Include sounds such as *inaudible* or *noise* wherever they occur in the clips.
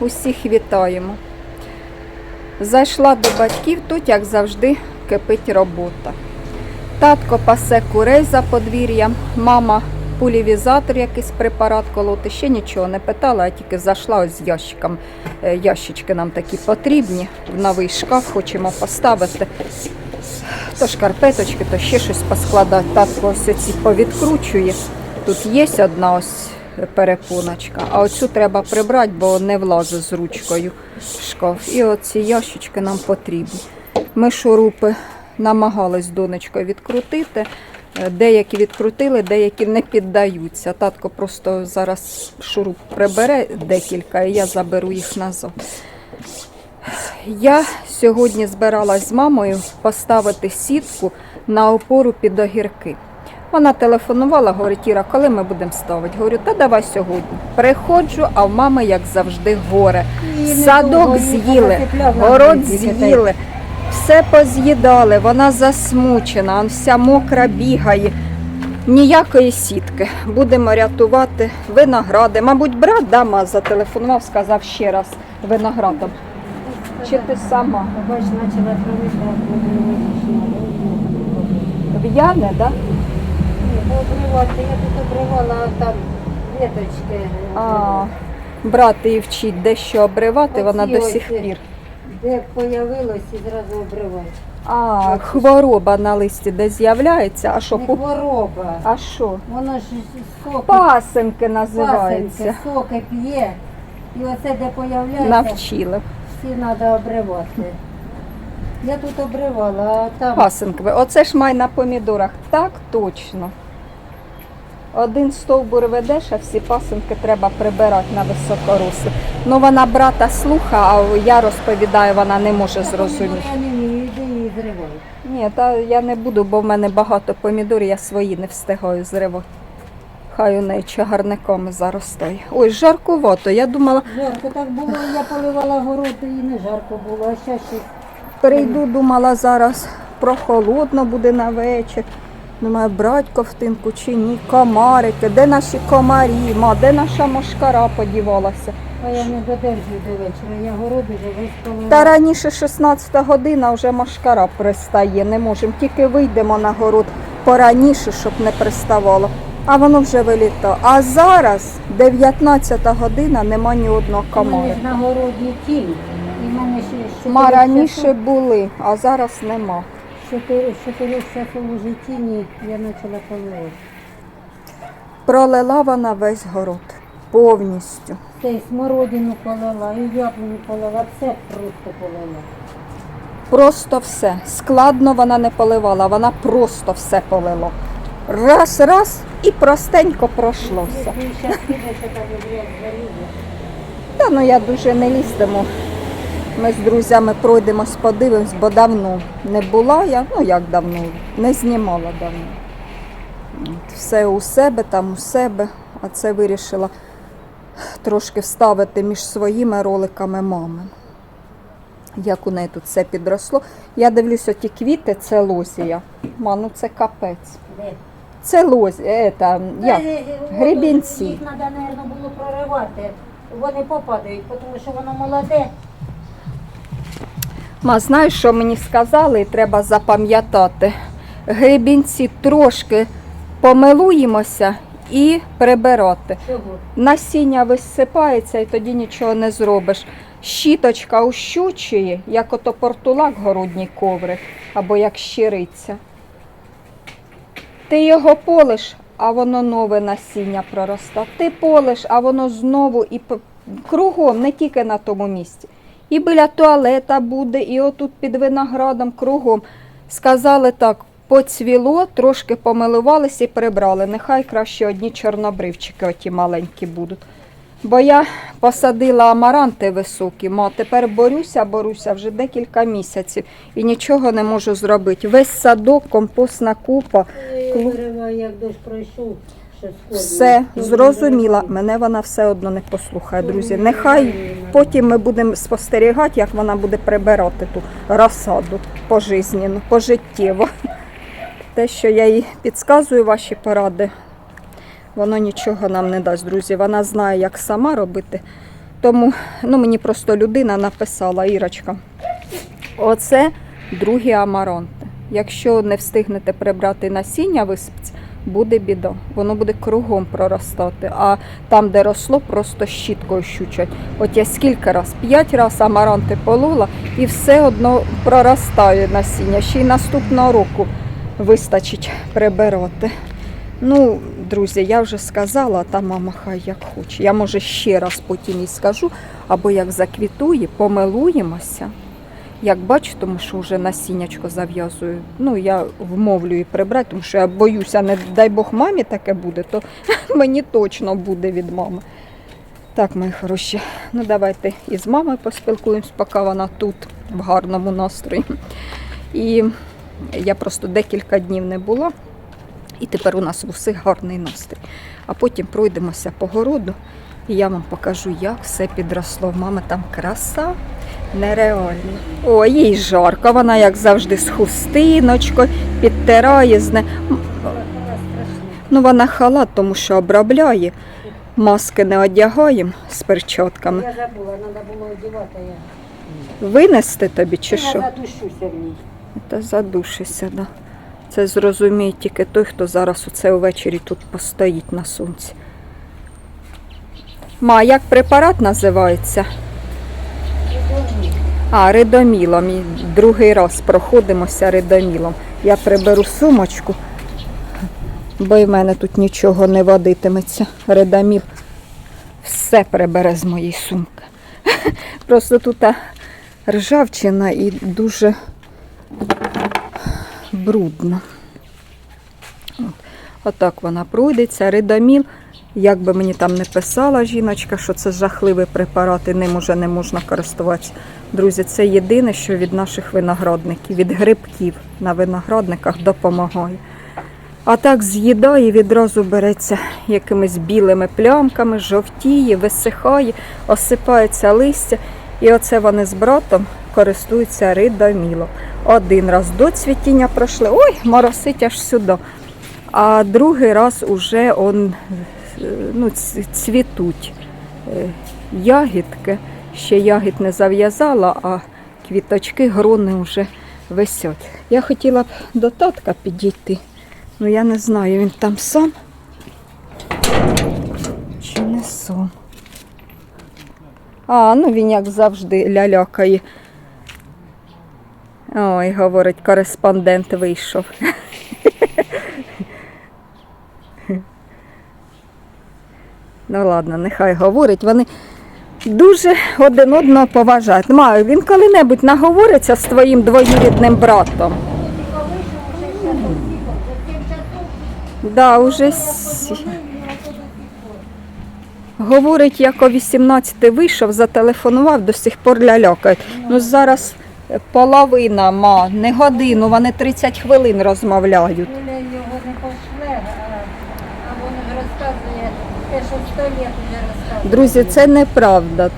усіх вітаємо. Зайшла до батьків, тут, як завжди, кипить робота. Татко пасе курей за подвір'ям, мама пулівізатор, якийсь препарат колоти. Ще нічого не питала, а тільки зайшла з ящиком. Е, Ящички нам такі потрібні. В новий шкаф хочемо поставити. То шкарпеточки, то ще щось поскладати. Татко ось ці повідкручує. Тут є одна ось перепоночка, а оцю треба прибрати, бо не влазить з ручкою шкаф. І оці ящички нам потрібні. Ми шурупи намагались з донечкою відкрутити. Е, Деякі відкрутили, деякі не піддаються. Татко просто зараз шуруп прибере декілька, і я заберу їх назад. Я сьогодні збиралась з мамою поставити сітку на опору під огірки. Вона телефонувала, говорить, Іра, коли ми будемо ставити? Говорю, та давай сьогодні. Приходжу, а в мами, як завжди, горе. Садок з'їли, город з'їли, все поз'їдали, вона засмучена, вся мокра бігає. Ніякої сітки. Будемо рятувати виногради. Мабуть, брат дама зателефонував, сказав ще раз виноградом. Чи ти сама? Бач, почала травити, В'яне, так? Да? Обривати, я тут обривала там веточки. А, брат її вчить дещо обривати, вона до сих пір. Де появилось і зразу обривати. А, хвороба на листі де з'являється. А що? Не хвороба. А що? Воно ж соки, Пасенки називаються. пасенки, соки п'є. І оце де появляється, Навчили. всі треба обривати. Я тут обривала, а там Пасенки. Оце ж май на помідорах. Так точно. Один стовбур ведеш, а всі пасенки треба прибирати на високорослі. Ну вона брата слуха, а я розповідаю, вона не може зрозуміти. Ні, та я не буду, бо в мене багато помідорів, я свої не встигаю зривати. Хай у неї чагарниками заростає. Ой, жаркувато. Я думала, Жарко так було, я поливала город і не жарко було, а ще щось. прийду, думала, зараз прохолодно буде на вечір. Думаю, брать ковтинку чи ні, комарики, де наші комарі, ма, де наша мошкара подівалася. А я не додержую до вечора, я город уже весь полила. Та раніше 16 година вже мошкара пристає, не можемо. Тільки вийдемо на город пораніше, щоб не приставало. А воно вже вилітало. А зараз 19 година, нема ні одного У мене ж на городі тінь. І мене ще Ма раніше були, а зараз нема. Чотири- з чотирьох часов уже я почала поливати. Пролила вона весь город повністю. Це і смородину полила, і яблуню полила, все просто полила. Просто все. Складно вона не поливала, вона просто все полила. Раз, раз і простенько пройшлося. Зараз. Та ну я дуже не лізтиму. Ми з друзями пройдемось, подивимось, бо давно не була я, ну як давно, не знімала давно. От, Все у себе, там у себе, а це вирішила трошки вставити між своїми роликами мами. Як у неї тут все підросло. Я дивлюся, ті квіти, це лозія. Ма, ну це капець. Це лозія, е, як? Е, е, е, Гребінці. Їх треба, мабуть, було проривати. Вони попадають, тому що воно молоде. Ма, знаєш, що мені сказали, і треба запам'ятати. Гребінці трошки помилуємося і прибирати. Насіння висипається і тоді нічого не зробиш. Щіточка ущучує, як ото портулак городній коврик, або як щириця. Ти його полиш, а воно нове насіння пророста. Ти полиш, а воно знову і кругом, не тільки на тому місці. І біля туалета буде, і отут під виноградом кругом. Сказали так, поцвіло, трошки помилувалися і прибрали. Нехай краще одні чорнобривчики оті маленькі будуть. Бо я посадила амаранти високі, ма тепер борюся, борюся вже декілька місяців і нічого не можу зробити. Весь садок, компостна купа, Я як дощ пройшов. Все зрозуміла. Мене вона все одно не послухає, друзі. Нехай потім ми будемо спостерігати, як вона буде прибирати ту розсаду пожизненно, пожиттєво. Те, що я їй підказую ваші поради, воно нічого нам не дасть, друзі. Вона знає, як сама робити Тому ну, мені просто людина написала, Ірочка. Оце другі амаранти. Якщо не встигнете прибрати насіння, висипці, буде біда. Воно буде кругом проростати. А там, де росло, просто щіткою щучать. От я скільки раз, п'ять раз амаранти полола і все одно проростає насіння. Ще й наступного року вистачить прибирати. Ну, друзі, я вже сказала, та мама хай як хоче. Я може ще раз потім їй скажу, або як заквітує, помилуємося. Як бачу, тому що вже насіннячко зав'язую. Ну, я вмовлю її прибрати, тому що я боюся, не дай Бог мамі таке буде, то *laughs* мені точно буде від мами. Так, мої хороші, ну давайте і з мамою поспілкуємось, поки вона тут в гарному настрої. І я просто декілька днів не була, і тепер у нас в усіх гарний настрій. А потім пройдемося по городу, і я вам покажу, як все підросло. В мами там краса нереальна. О, їй жарко, вона, як завжди, з хустиночкою, підтирає з не. Ну, вона халат, тому що обробляє. Маски не одягаємо з перчатками. Я забула, треба було одягати, я. Винести тобі чи я що? задушуся в ній. Та задушися, да. Це зрозуміє тільки той, хто зараз оце увечері тут постоїть на сонці. Ма, як препарат називається? А, ридомілом. І другий раз проходимося ридомілом. Я приберу сумочку, бо й в мене тут нічого не водитиметься. Ридоміл все прибере з моєї сумки. *laughs* Просто тут ржавчина і дуже брудно. От. Отак вона пройдеться. Ридоміл, як би мені там не писала жіночка, що це жахливий препарат і ним уже не можна користуватися. Друзі, це єдине, що від наших виноградників, від грибків на виноградниках допомагає. А так з'їдає і відразу береться якимись білими плямками, жовтіє, висихає, осипається листя. І оце вони з братом користуються ридомілом. Один раз до цвітіння пройшли, ой, моросить аж сюди. А другий раз уже он, ну, цвітуть е, ягідки. Ще ягід не зав'язала, а квіточки, грони вже висять. Я хотіла б до татка підійти. Ну я не знаю, він там сам чи не сам. А, ну він як завжди лялякає. Ой, говорить, кореспондент вийшов. Ну ладно, нехай говорить. Вони дуже один одного поважають. Ма, він коли-небудь наговориться з твоїм двоюрідним братом. Да, уже с- говорить, як о 18 вийшов, зателефонував, до сих пор лялякають. Ну зараз половина, ма, не годину, вони 30 хвилин розмовляють. Юля його не пошле, а, а він ж розказує те, що сто літ вже розказує. Друзі, це неправда.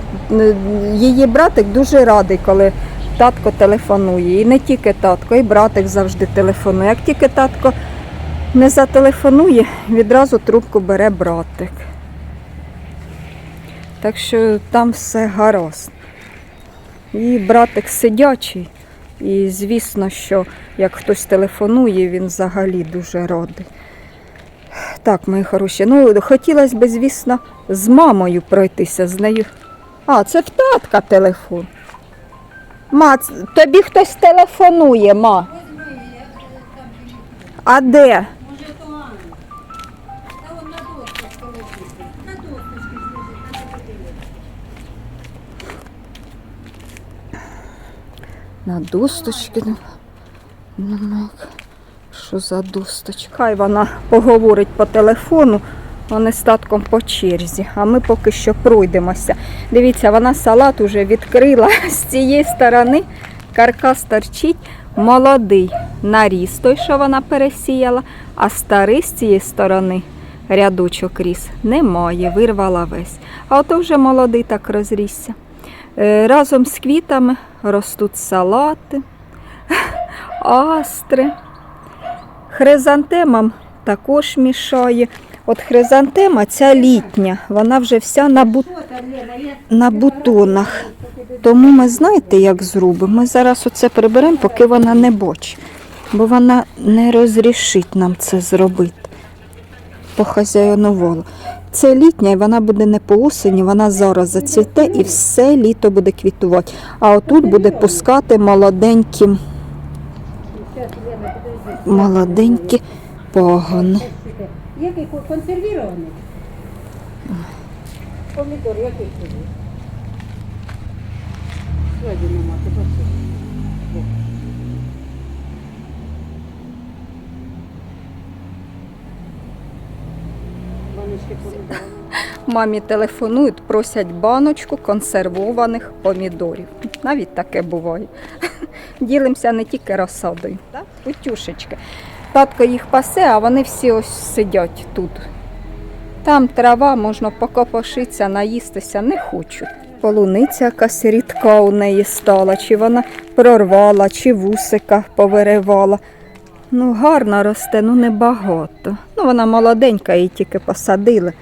Її братик дуже радий, коли татко телефонує. І не тільки татко, і братик завжди телефонує. Як тільки татко не зателефонує, відразу трубку бере братик. Так що там все гаразд. І братик сидячий. І звісно, що як хтось телефонує, він взагалі дуже радий. Так, мої хороші. Ну, хотілося б, звісно, з мамою пройтися з нею. А, це в татка телефон. Ма, тобі хтось телефонує, ма. А де? На досточки. ну, ну, ну, Що за досточка? Хай вона поговорить по телефону, вони з татком по черзі, а ми поки що пройдемося. Дивіться, вона салат уже відкрила *laughs* з цієї сторони. Каркас торчить, молодий наріс той, що вона пересіяла, а старий з цієї сторони рядочок ріс немає, вирвала весь. А ото вже молодий так розрісся. Е, Разом з квітами ростуть салати, *laughs* астри. Хризантемам також мішає. От хризантема ця літня, вона вже вся на, бу... На бутонах. Тому ми знаєте, як зробимо? Ми зараз оце приберемо, поки вона не боче. Бо вона не розрішить нам це зробити. Похазяйнувала. Це літня, і вона буде не по осені, вона зараз зацвіте і все літо буде квітувати. А отут буде пускати подожди. Молоденькі пагони. Який консервірований? Помідор, який тобі? Мамі телефонують, просять баночку консервованих помідорів. Навіть таке буває. Ділимося не тільки розсадою. Так? Утюшечки. Татко їх пасе, а вони всі ось сидять тут. Там трава, можна покопошитися, наїстися, не хочуть. Полуниця якась рідка у неї стала, чи вона прорвала, чи вусика повиривала. Ну, гарно росте, ну небагато. Ну, вона молоденька, її тільки посадили.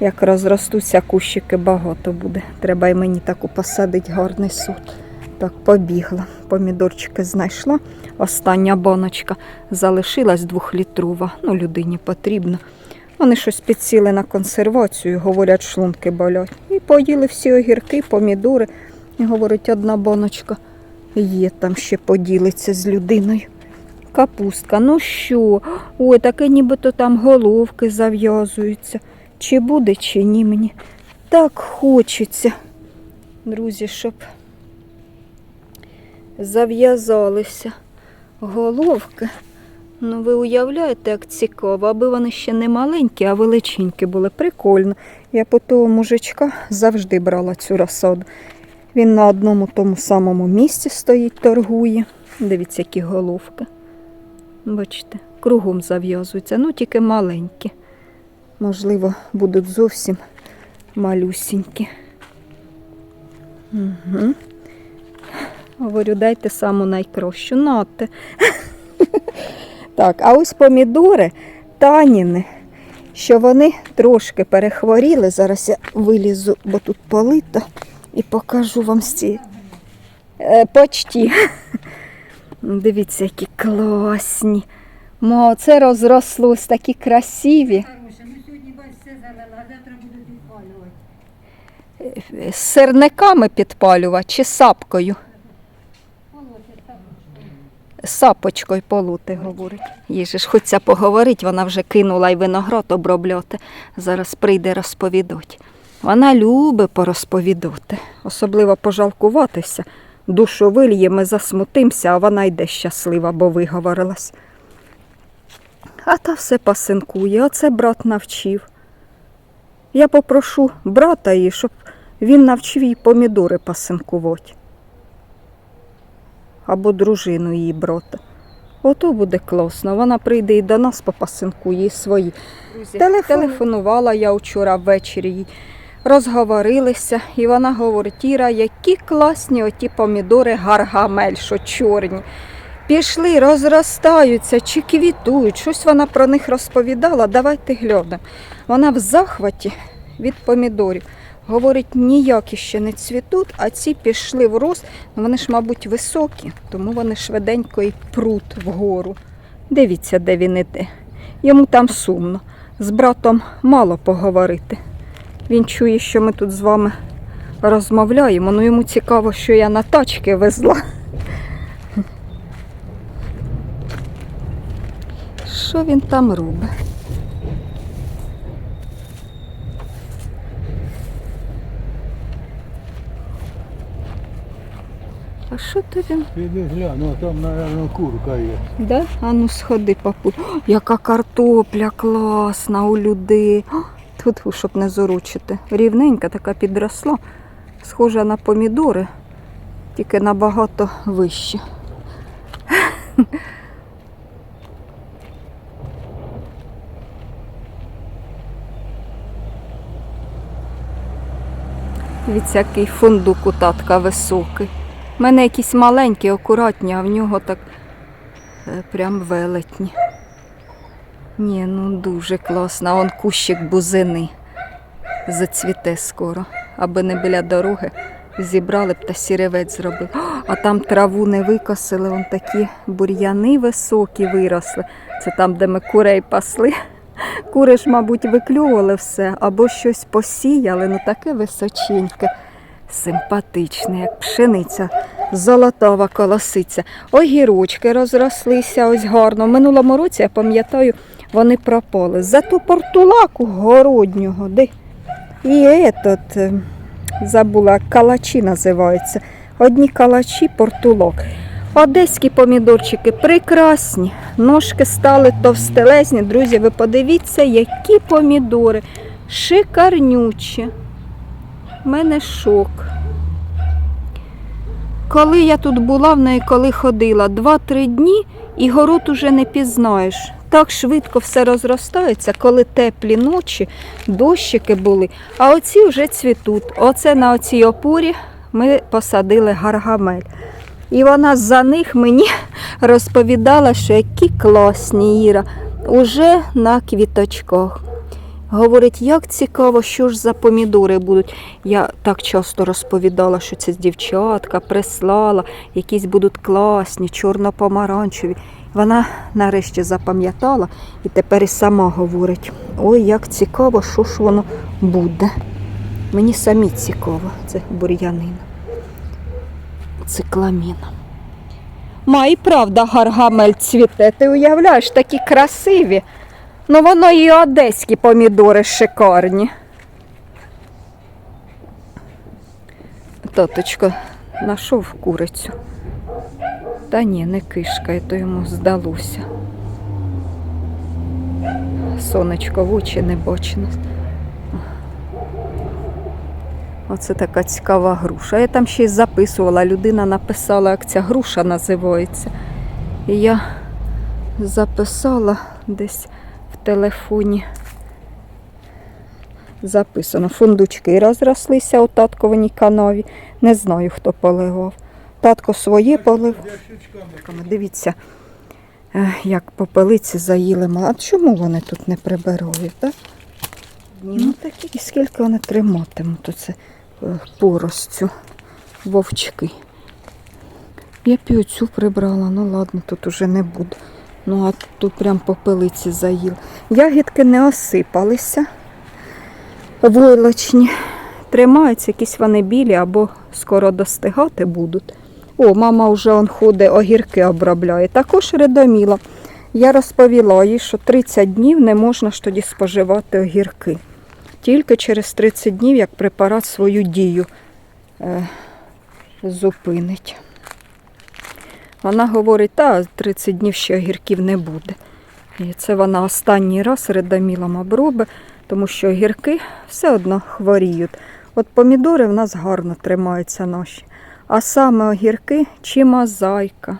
Як розростуться кущики, багато буде. Треба й мені таку посадити гарний сорт. Так, побігла. Помідорчики знайшла. Остання баночка залишилась двохлітрова. Ну, людині потрібно. Вони щось підсіли на консервацію, говорять, шлунки болять. І поїли всі огірки, помідори. І говорить, одна баночка є там ще поділиться з людиною. Капустка, ну що? Ой, таке нібито там головки зав'язуються. Чи буде, чи ні мені. Так хочеться, друзі, щоб зав'язалися головки. Ну, ви уявляєте, як цікаво, аби вони ще не маленькі, а величенькі були. Прикольно. Я по того мужичка завжди брала цю розсаду. Він на одному тому самому місці стоїть, торгує. Дивіться, які головки. Бачите, кругом зав'язуються, ну тільки маленькі. Можливо, будуть зовсім малюсінькі. Угу. Говорю, дайте саму найкращу. Нате. *laughs* Так, а ось помідори таніни, що вони трошки перехворіли. Зараз я вилізу, бо тут полито, і покажу вам ці. Е, почті. *laughs* Дивіться, які класні. Мо, це розрослось, такі красиві. Хороша, ну сьогодні бач все залила, а завтра буду підпалювати. З сирниками підпалювати чи сапкою? Сапочкою полути, говорить. Їй же ж хочеться поговорити, вона вже кинула й виноград обробляти. Зараз прийде розповідати. Вона любить порозповідати, особливо пожалкуватися. Душу вильє, ми засмутимося, а вона йде щаслива, бо виговорилась. А та все пасинкує, оце брат навчив. Я попрошу брата її, щоб він навчив їй помідори пасинкувати або дружину її брата. Ото буде класно. Вона прийде і до нас попасинкує і свої. Телефонувала я вчора ввечері їй. Розговорилися, і вона говорить, Іра, які класні оті помідори гаргамель, що чорні. Пішли, розростаються чи квітують. Щось вона про них розповідала. Давайте глянемо. Вона в захваті від помідорів. Говорить, ніякі ще не цвітуть, а ці пішли в рост. Ну, Вони ж, мабуть, високі, тому вони швиденько і пруть вгору. Дивіться, де він іде. Йому там сумно. З братом мало поговорити. Він чує, що ми тут з вами розмовляємо. Ну йому цікаво, що я на тачки везла. Що він там робить? А що то він? Піди глянь, ну там, мабуть, курка є. Да? А ну сходи, папуль. О, яка картопля класна у людей. Тут, щоб не зоручити. Рівненька така підросла. Схожа на помідори, тільки набагато вище. Дивіться, який фундук у татка високий. У мене якісь маленькі, акуратні, а в нього так е, прям велетні. Ні, ну дуже класно. Он кущик бузини зацвіте скоро, аби не біля дороги. Зібрали б та сіревець зробив. А там траву не викосили, вон такі бур'яни високі виросли. Це там, де ми курей пасли. Кури ж, мабуть, виклювали все або щось посіяли, ну таке височеньке, симпатичне, як пшениця, золотова колосиця. Огірочки розрослися ось гарно. В минулому році, я пам'ятаю, вони пропали. Зато портулаку городнього, де і етот, е, забула, калачі називаються. Одні калачі, портулок. Одеські помідорчики прекрасні. Ножки стали товстелезні. Друзі, ви подивіться, які помідори. Шикарнючі. Мене шок. Коли я тут була в неї, коли ходила, 2-3 дні і город уже не пізнаєш. Так швидко все розростається, коли теплі ночі, дощики були. А оці вже цвітуть. Оце на оцій опорі ми посадили гаргамель. І вона за них мені *laughs* розповідала, що які класні Іра, уже на квіточках. Говорить, як цікаво, що ж за помідори будуть. Я так часто розповідала, що це дівчатка прислала, якісь будуть класні, чорно-помаранчеві. Вона нарешті запам'ятала і тепер і сама говорить: ой, як цікаво, що ж воно буде. Мені самі цікаво, це бур'янина. Цикламіна. Ма і правда гаргамель цвіте. Ти уявляєш, такі красиві. Ну воно і одеські помідори шикарні. Тоточко, знайшов курицю. Та ні, не кишка, то йому здалося. Сонечко в очі не бочно. Оце така цікава груша. Я там ще й записувала, людина написала, як ця груша називається. І я записала десь телефоні. Записано. Фундучки розрослися у татковиній канаві. Не знаю, хто поливав. Татко своє полив. Дивіться, е, як попелиці заїли. А чому вони тут не прибирають? Так? Ну такі, і скільки вони триматимуть оце е, поростцю, вовчки. Я і оцю прибрала, ну ладно, тут уже не буду. Ну, а тут прям попелиці заїл. Ягідки не осипалися. Войлочні. Тримаються, якісь вони білі або скоро достигати будуть. О, мама вже он ходить, огірки обробляє. Також редоміла. Я розповіла їй, що 30 днів не можна ж тоді споживати огірки. Тільки через 30 днів, як препарат свою дію е, зупинить. Вона говорить, та 30 днів ще огірків не буде. І це вона останній раз редомілом обробить, тому що огірки все одно хворіють. От помідори в нас гарно тримаються наші. А саме огірки чи мозаїка,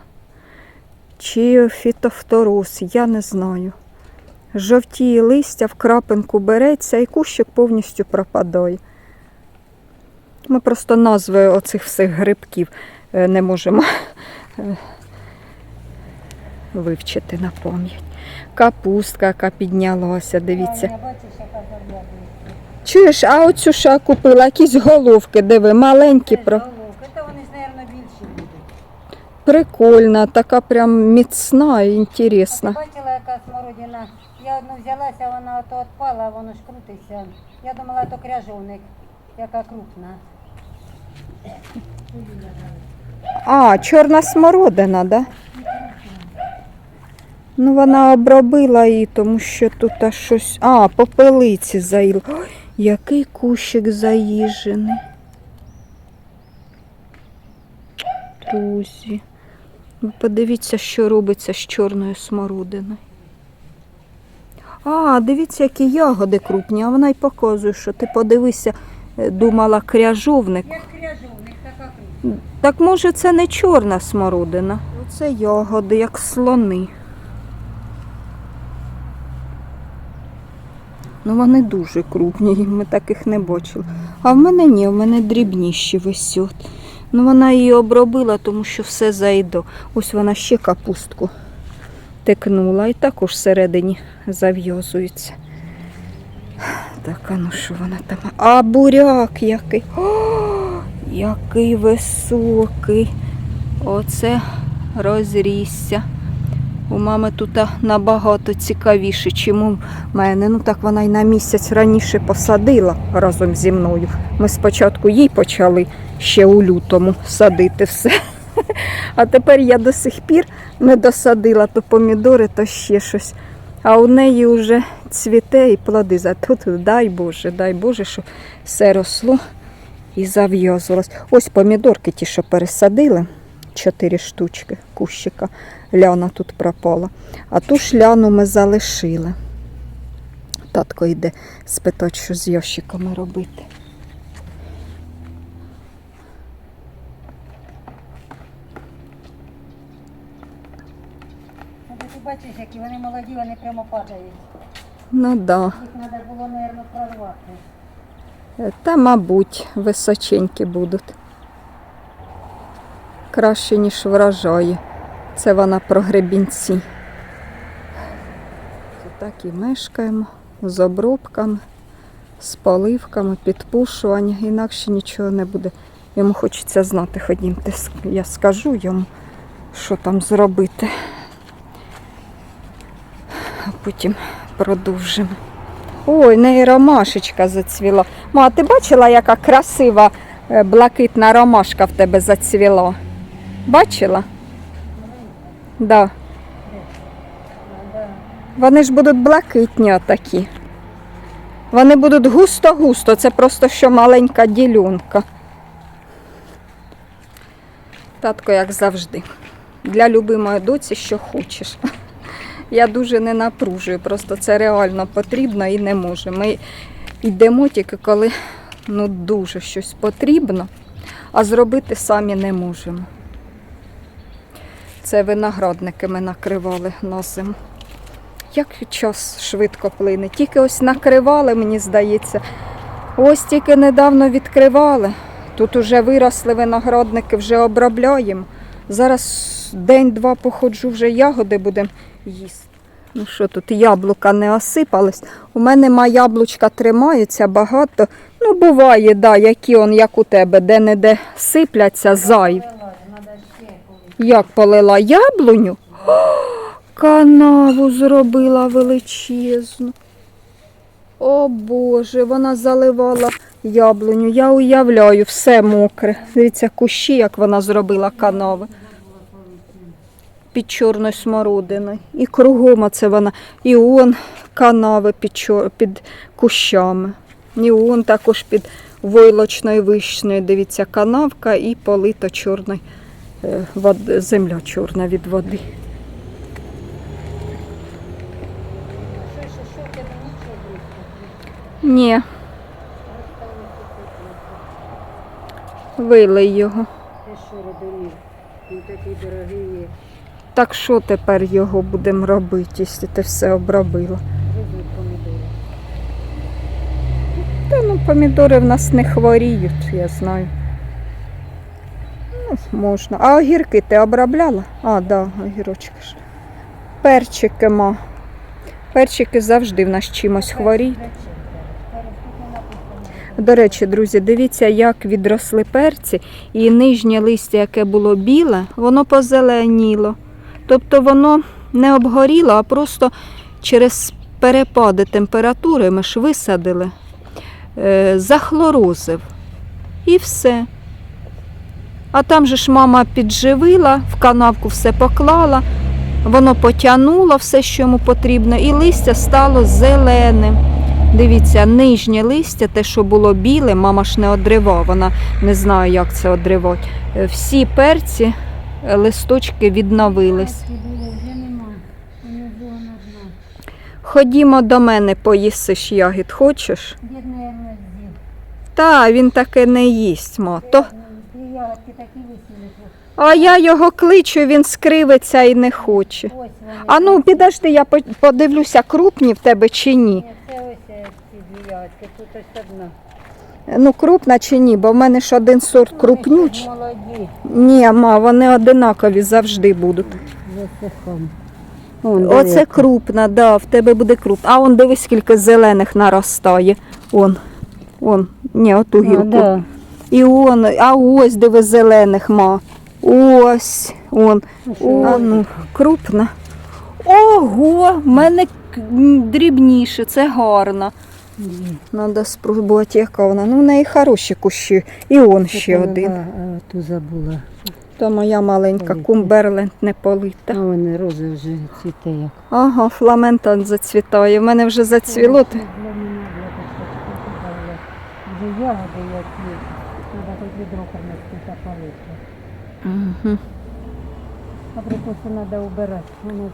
чи фітофтороз, я не знаю. Жовтіє листя в крапинку береться і кущик повністю пропадає. Ми просто назви оцих всіх грибків е, не можемо вивчити на пам'ять. Капустка, яка піднялася, дивіться. Чуєш, а оцю я купила, якісь головки, диви, маленькі. Про... Це вони мабуть, більші будуть. Прикольна, така прям міцна і інтересна. Ти бачила, яка смородина? Я одну взялася, вона ото відпала, а воно ж крутиться. Я думала, то кряжовник, яка крупна. А, чорна смородина, да? Ну, вона обробила її, тому що тут аж щось. А, попелиці заїли. Ой, який кущик заїжений. Друзі. Ви подивіться, що робиться з чорною смородиною. А, дивіться, які ягоди крупні, а вона й показує, що ти подивися, е, думала кряжовник. Як кряжовник. Так може це не чорна смородина? Це ягоди, як слони. Ну вони дуже крупні, ми таких не бачили. А в мене ні, в мене дрібніші висять. Ну вона її обробила, тому що все зайдо. Ось вона ще капустку підтикнула і також всередині зав'язується. Так, а ну що вона там? А буряк який. О, який високий. Оце розрісся. У мами тут набагато цікавіше, чим у мене. Ну так вона й на місяць раніше посадила разом зі мною. Ми спочатку їй почали ще у лютому садити все. А тепер я до сих пір не досадила то помідори, то ще щось. А у неї вже цвіте і плоди. Тут дай Боже, дай Боже, щоб все росло і зав'язувалось. Ось помідорки ті, що пересадили, чотири штучки кущика. Ляна тут пропала. А ту шляну ми залишили. Татко йде спитати, що з ящиками робити. Ну, Ти бачиш, які вони молоді, вони прямо падають. Ну да. Їх треба було, мабуть, прорвати. Та, мабуть, височенькі будуть. Краще, ніж вражає. Це вона про гребінці. Так і мешкаємо з обробками, з поливками, підпушуванням. Інакше нічого не буде. Йому хочеться знати, ходімте, я скажу йому, що там зробити. А потім продовжимо. Ой, неї ромашечка зацвіла. Ма, ти бачила, яка красива е, блакитна ромашка в тебе зацвіла? Бачила? Да. Вони ж будуть блакитні отакі. Вони будуть густо-густо, це просто що маленька ділюнка. Татко, як завжди. Для любимої доці, що хочеш. Я дуже не напружую, просто це реально потрібно і не можу. Ми йдемо тільки коли ну, дуже щось потрібно, а зробити самі не можемо. Це виноградники ми накривали на зиму. Як час швидко плине. Тільки ось накривали, мені здається. Ось тільки недавно відкривали. Тут уже виросли виноградники, вже обробляємо. Зараз день-два походжу, вже ягоди будемо їсти. Ну що тут, яблука не осипались. У мене ма яблучка тримаються багато. Ну, буває, да, які он, як у тебе, де-не-де сипляться зайві. Як полила яблуню? О, *gasps* канаву зробила величезну. О Боже, вона заливала яблуню. Я уявляю, все мокре. Дивіться, кущі, як вона зробила канави. Під чорною смородиною. І кругом оце вона. І он канави під, чор... під кущами. І он також під войлочною вишнею. Дивіться, канавка і полито чорною е, земля чорна від води. Ні, вилий його. Ти що робили? Він такий дорогий є. Так що тепер його будемо робити, якщо ти все обробила? Та ну помідори в нас не хворіють, я знаю. Ну, можна. А огірки ти обробляла? А, да, огірочки ж. Перчики ма. Перчики завжди в нас чимось хворіють. До речі, друзі, дивіться, як відросли перці, і нижнє листя, яке було біле, воно позеленіло. Тобто воно не обгоріло, а просто через перепади температури ми ж висадили, е, захлорозив. І все. А там же ж мама підживила, в канавку все поклала, воно потягнуло все, що йому потрібно, і листя стало зеленим. Дивіться, нижнє листя, те, що було біле, мама ж не одривала, вона не знає, як це одривати. Е, Всі перці, листочки відновились. Ходімо до мене, поїсиш ягід, хочеш? Та, він таке не їсть, ма. То... Висіли. А я його кличу, він скривиться і не хоче. А ну, підожди, я подивлюся, крупні в тебе чи ні. Ні, Це ось е, ці дві ягодки, тут ось одна. Ну, крупна чи ні, бо в мене ж один сорт крупнюч. Молоді. Ні, ма, вони одинакові завжди будуть. Вон, Оце диви. крупна, да, в тебе буде крупна. А он дивись, скільки зелених наростає. Он, он, ні, оту гілку. да. І он, а ось диви зелених ма. Ось, он. А, ну, крупна. Ого, в мене дрібніше, це гарно. Треба спробувати, яка вона. Ну, в неї хороші кущі. І он ще один. Ту забула. То моя маленька кумберленд не полита. А вони рози вже цвіте як. Ага, фламентон зацвітає. У мене вже зацвіло. Вже ягоди які. Треба хоч відро принести та палити. Угу. Абрикоси треба убирати. Воно